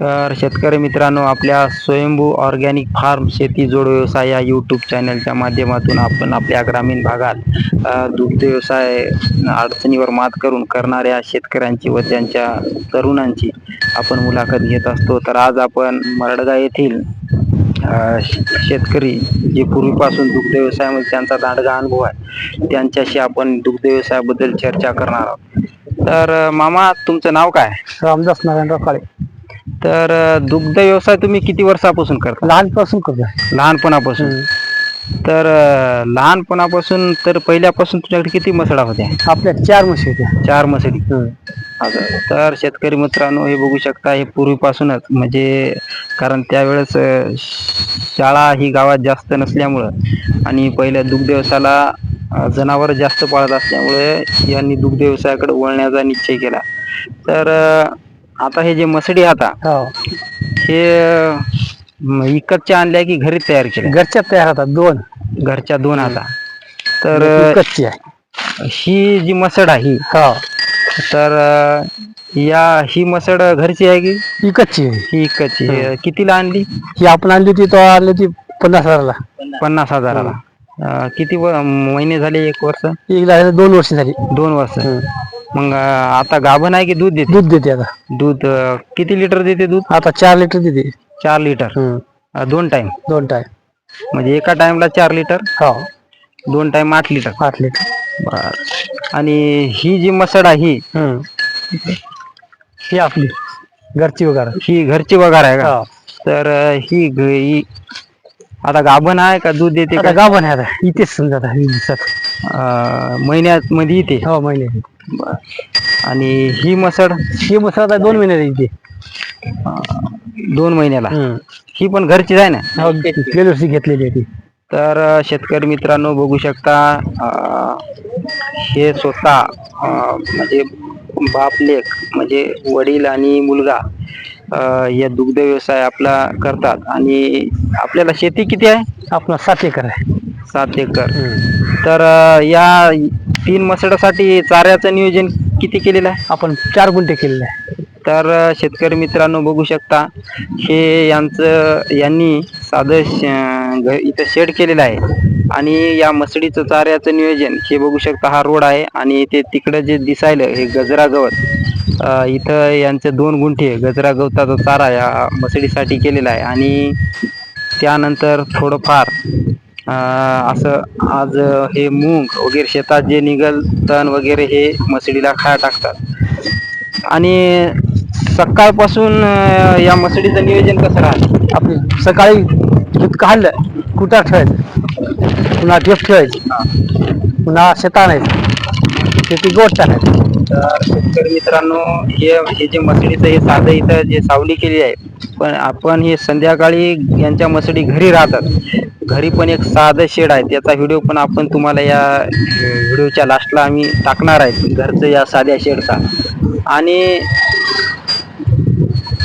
तर शेतकरी मित्रांनो आपल्या स्वयंभू ऑर्गॅनिक फार्म शेती जोड व्यवसाय या यूट्यूब चॅनलच्या माध्यमातून आपण आपल्या ग्रामीण भागात दुग्ध व्यवसाय अडचणीवर मात करून करणाऱ्या शेतकऱ्यांची व त्यांच्या तरुणांची आपण मुलाखत घेत असतो. तर आज आपण मरडगा येथील शेतकरी जे पूर्वीपासून दुग्ध व्यवसायामध्ये त्यांचा दांडगा अनुभव आहे त्यांच्याशी आपण दुग्ध व्यवसायाबद्दल चर्चा करणार आहोत. तर मामा तुमचं नाव काय? रामदास नारायणराव काळे. तर अ, दुग्ध व्यवसाय तुम्ही किती वर्षापासून करता? लहानपासून करतोय. लहानपणापासून. तर अ, लहानपणापासून तर पहिल्यापासून तुझ्याकडे किती मसडा होत्या? आपल्या चार म्हशी होत्या. चार असं. तर शेतकरी मित्रांनो हे बघू शकता हे पूर्वीपासूनच. म्हणजे कारण त्यावेळेस अ, शाळा ही गावात जास्त नसल्यामुळं आणि पहिल्या दुग्ध व्यवसायाला जनावर जास्त पाळत असल्यामुळे यांनी दुग्ध व्यवसायाकडे वळण्याचा निश्चय केला. तर अ, आता हे जे मसडी आता हो. हे म, विकतच्या आणल्या की घरी तयार केल्या? घरच्या तयार होतात दोन. घरच्या दोन आता. तर कच्ची आहे. ही जी मसड आहे ही. हो तर अ, या ही मसड घरची आहे की? ही कच्ची आहे. ही इकडची हे. कितीला आणली? ही आपण आणली होती तो आणली होती पन्नास हजाराला. पन्नास हजाराला. अ, किती व- महिने झाले एक वर्ष? एक झाली दोन वर्ष झाली. दोन वर्ष. मग आता गाभण आहे की दूध देते? दूध देते आता. दूध अ, किती लिटर देते दूध? आता चार लिटर देते. चार लिटर. अ, दोन टाइम दोन टाइम म्हणजे एका टाइमला चार लिटर? हो. दोन टाइम आठ लिटर. आठ लिटर. बर. आणि ही जी मसड आहे ही हं. ही आपली घरची वगैरे. ही घरची वगार आहे का? हो. तर अ, ही ग- ही आता गाभण आहे का दूध देते आता का? गाभण आहे आता. इथेच समजा आता वीस दिवसात अ, महिन्यात मध्ये येते हो महिने बर. आणि ही मसड ही मसाला आता दोन महिने येते. दोन महिन्याला. हं. पण घरचीच आहे ना? हो गेल्या वर्षी घेतलेली आहे ती. तर शेतकरी मित्रांनो बघू शकता हे स्वतः म्हणजे बाप लेख म्हणजे वडील आणि मुलगा या दुग्ध व्यवसाय आपला करतात. आणि आपल्याला शेती किती आहे? आपला सात एकर आहे. सात एकर. तर या तीन मसडासाठी चाऱ्याचं नियोजन किती केलेलं आहे? आपण चार गुंठे केलेले आहे. तर शेतकरी मित्रांनो बघू शकता हे यांचं यांनी साधं श- इथं शेड केलेलं आहे. आणि या मसडीचं चाऱ्याचं नियोजन हे बघू शकता हा रोड आहे. आणि ते तिकडं जे दिसायलं हे गजरा गवत इथं यांचे दोन गुंठे गजरा गवताचा चारा या मसडीसाठी केलेला आहे. आणि त्यानंतर थोडंफार अ, असं आज हे मूग वगैरे शेतात जे निघल तण वगैरे हे मसडीला खाया टाकतात. आणि सकाळपासून या मसडीचं नियोजन कसं राहतं? आपली सकाळी दूध काढलं कुटार ठेवायचं? पुन्हा डेप ठेवायची. पुन्हा शेता आणायचं. शेती गोट टाकायचं. तर शेतकरी मित्रांनो हे हे जे मसडीचं हे साधं इथं जे सावली केली आहे पण आपण हे संध्याकाळी यांच्या मसडी घरी राहतात. घरी पण एक साधं शेड आहे त्याचा व्हिडिओ पण आपण तुम्हाला या व्हिडिओच्या लास्टला आम्ही टाकणार आहे. घरचं या साध्या शेडचा. आणि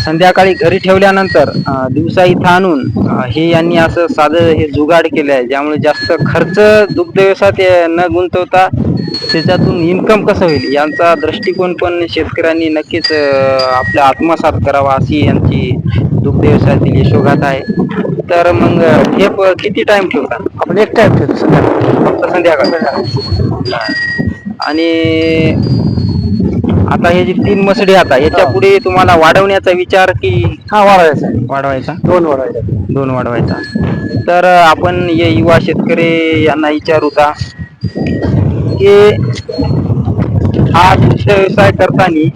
संध्याकाळी घरी ठेवल्यानंतर दिवसा इथं आणून हे यांनी असं साधं हे जुगाड केलं आहे ज्यामुळे जास्त खर्च दुग्ध व्यवसायात न गुंतवता त्याच्यातून इन्कम कसं होईल यांचा दृष्टिकोन पण शेतकऱ्यांनी नक्कीच आपल्या आत्मसात करावा अशी यांची दुग्ध व्यवसायातील यशोगाथा आहे. तर मग हे प- किती टाइम ठेवतात आपण एक टाइम ठेवतो संध्याकाळी फक्त संध्याकाळ आणि आता हे जे तीन मसडी आता याच्यापुढे तुम्हाला वाढवण्याचा विचार की हा वाढवायचा आहे. वाढवायचा? दोन वाढवायचे. दोन वाढवायचा. तर आपण हे युवा शेतकरी यांना विचारू का? की हा व्यवसाय करताना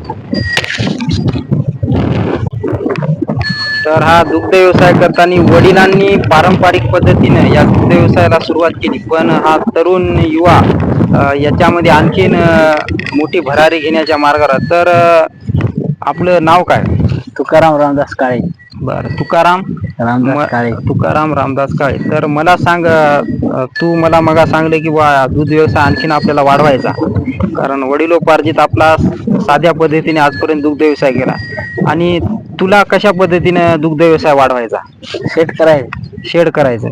तर हा दुग्ध व्यवसाय करताना वडिलांनी पारंपरिक पद्धतीने या दुग्ध व्यवसायाला सुरुवात केली. पण हा तरुण युवा याच्यामध्ये आणखीन मोठी भरारी घेण्याच्या मार्गावर. तर आपलं नाव काय? तुकाराम रामदास काळे. बर तुकाराम रामदास काळे. तुकाराम रामदास काळे. तर मला सांग तू मला मगा सांगले की बा दूध व्यवसाय आणखीन आपल्याला वाढवायचा. कारण वडिलोपार्जित आपला साध्या पद्धतीने आजपर्यंत दुग्ध व्यवसाय केला. आणि तुला कशा पद्धतीने दुग्ध व्यवसाय वाढवायचा? शेट करायचं. शेड करायचं.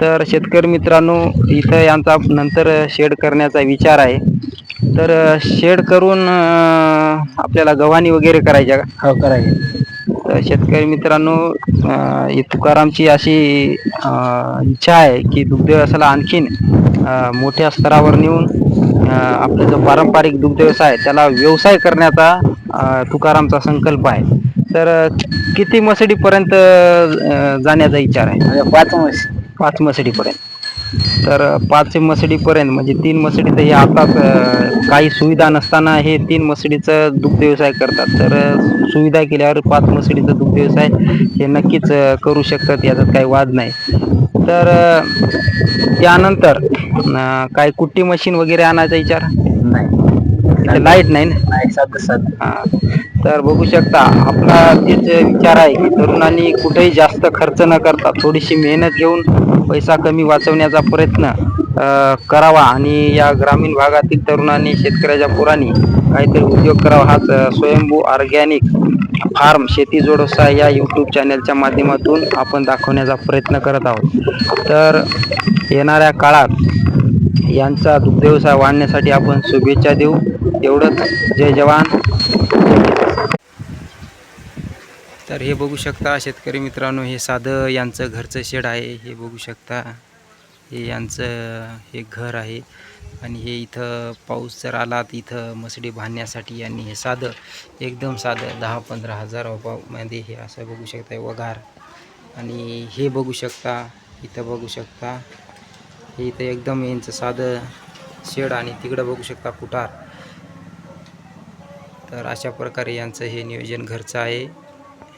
तर शेतकरी मित्रांनो इथं यांचा नंतर शेड करण्याचा विचार आहे. तर शेड करून अं, आपल्याला गव्हाणी वगैरे करायच्या का? हो करायचे. तर शेतकरी मित्रांनो अं, ही तुकारामची अशी अं, इच्छा आहे की दुग्ध व्यवसायाला आणखीन अं, मोठ्या स्तरावर नेऊन अं, आपला जो पारंपरिक दुग्ध व्यवसाय आहे त्याला व्यवसाय करण्याचा अं, तुकारामचा संकल्प आहे. तर किती मसडीपर्यंत जाण्याचा विचार आहे? म्हणजे पाच म्हशी पाच मसडीपर्यंत. तर पाच मसडीपर्यंत म्हणजे तीन मसडी तर हे आताच अं, काही सुविधा नसताना हे तीन मसडीचं दुग्ध व्यवसाय करतात. तर सुविधा केल्यावर पाच मसडीचा दुग्ध व्यवसाय हे नक्कीच करू शकतात याच्यात काही वाद नाही. तर त्यानंतर काय कुट्टी मशीन वगैरे आणायचा विचार? नाही. लाइट नाही ना? नाही साधं हा. तर बघू शकता आपला तेच विचार आहे की तरुणांनी कुठेही जास्त खर्च न करता थोडीशी मेहनत घेऊन पैसा कमी वाचवण्याचा प्रयत्न करावा आणि या ग्रामीण भागातील तरुणांनी शेतकऱ्याच्या पोरांनी काहीतरी उद्योग करावा. हाच स्वयंभू ऑर्गॅनिक फार्म शेती जोडोसा या यूट्यूब चॅनलच्या माध्यमातून आपण दाखवण्याचा प्रयत्न करत आहोत. तर येणाऱ्या काळात यांचा दुग्धव्यवसाय वाढण्यासाठी आपण शुभेच्छा देऊ. एवढंच. जय जवान. तर हे बघू शकता शेतकरी मित्रांनो हे साधं यांचं घरचं शेड आहे. हे बघू शकता. हे यांचं हे घर आहे. आणि हे इथं पाऊस जर आला तर इथं मसडी बांधण्यासाठी यांनी हे साधं एकदम साधं दहा पंधरा हजार रुपयामध्ये हे असं बघू शकता वघार. आणि हे बघू शकता इथं बघू शकता. हे इथं एकदम यांचं साधं शेड आणि तिकडं बघू शकता कुटार तर अशा प्रकारे यांचं हे नियोजन घरचं आहे.